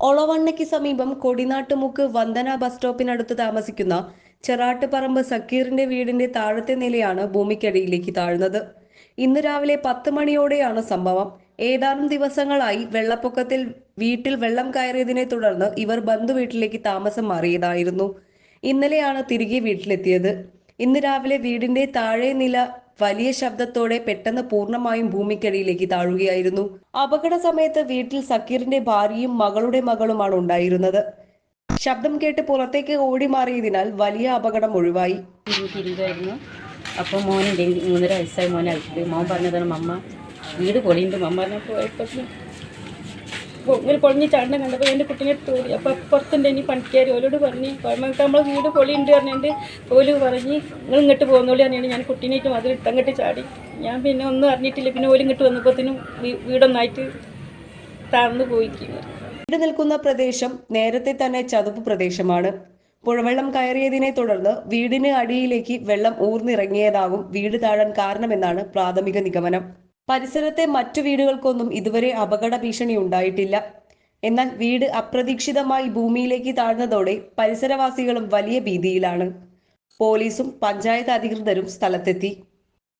ഒളവണ്ണയ്ക്ക് സമീപം കൊടിനാട്ടുമുക്ക് വന്ദന ബസ് സ്റ്റോപ്പിനടുത്ത് താമസിക്കുന്ന ചെറാട്ടുപറമ്പ് സക്കീറിന്റെ വീടിന്റെ താഴത്തെ നിലയാണ് ഭൂമിക്കടിയിലേക്ക് താഴ്ന്നത്. ഇന്ന് രാവിലെ പത്ത് മണിയോടെയാണ് സംഭവം. ഏതാനും ദിവസങ്ങളായി വെള്ളപ്പൊക്കത്തിൽ വീട്ടിൽ വെള്ളം കയറിയതിനെ തുടർന്ന് ഇവർ ബന്ധു വീട്ടിലേക്ക് താമസം മാറിയതായിരുന്നു. ഇന്നലെയാണ് തിരികെ വീട്ടിലെത്തിയത്. ഇന്ന് രാവിലെ വീടിന്റെ താഴെ നില വലിയ ശബ്ദത്തോടെ പെട്ടെന്ന് പൂർണമായും ഭൂമിക്കടിയിലേക്ക് താഴുകയായിരുന്നു. അപകട സമയത്ത് വീട്ടിൽ സക്കീറിന്റെ ഭാര്യയും മകളുടെ മകളുമാണ് ഉണ്ടായിരുന്നത്. ശബ്ദം കേട്ട് പുറത്തേക്ക് ഓടി മാറിയതിനാൽ വലിയ അപകടം ഒഴിവായി. തിരികെയായിരുന്നു അപ്പോൾ മൂന്നര വയസ്സായി മോനെ മോൻ പറഞ്ഞതാണ് മമ്മ വീട് പൊളിയുണ്ട് മമ്മ പറഞ്ഞപ്പോൾ ഇങ്ങനെ പൊളിഞ്ഞ് ചാടണം കണ്ടപ്പോൾ എന്റെ കുട്ടീനെ എടുത്ത് അപ്പോൾ പുറത്തുണ്ട് ഇനി പണിക്കാർ ഓലോട് പറഞ്ഞ് നമുക്ക് നമ്മളെ വീട് പൊളിയുണ്ട് പറഞ്ഞിട്ട് ഓൽ പറഞ്ഞ് നിങ്ങൾ ഇങ്ങോട്ട് പോകുന്നോളി തന്നെയാണ് ഞാൻ കുട്ടീനേറ്റും അതിൽ ഇട്ടങ്ങോട്ട് ചാടി. ഞാൻ പിന്നെ ഒന്നും അറിഞ്ഞിട്ടില്ല. പിന്നെ ഓൽ ഇങ്ങോട്ട് വന്നപ്പോഴത്തേനും വീടൊന്നായിട്ട് താഴ്ന്നു പോയിക്കുന്നു വീട് നിൽക്കുന്ന പ്രദേശം നേരത്തെ തന്നെ ചതുപ്പ് പ്രദേശമാണ്. പുഴവെള്ളം കയറിയതിനെ തുടർന്ന് വീടിന് അടിയിലേക്ക് വെള്ളം ഊർന്നിറങ്ങിയതാകും വീട് താഴാൻ കാരണമെന്നാണ് പ്രാഥമിക നിഗമനം. പരിസരത്തെ മറ്റു വീടുകൾക്കൊന്നും ഇതുവരെ അപകട ഭീഷണി ഉണ്ടായിട്ടില്ല. എന്നാൽ വീട് അപ്രതീക്ഷിതമായി ഭൂമിയിലേക്ക് താഴ്ന്നതോടെ പരിസരവാസികളും വലിയ ഭീതിയിലാണ്. പോലീസും പഞ്ചായത്ത് അധികൃതരും സ്ഥലത്തെത്തി.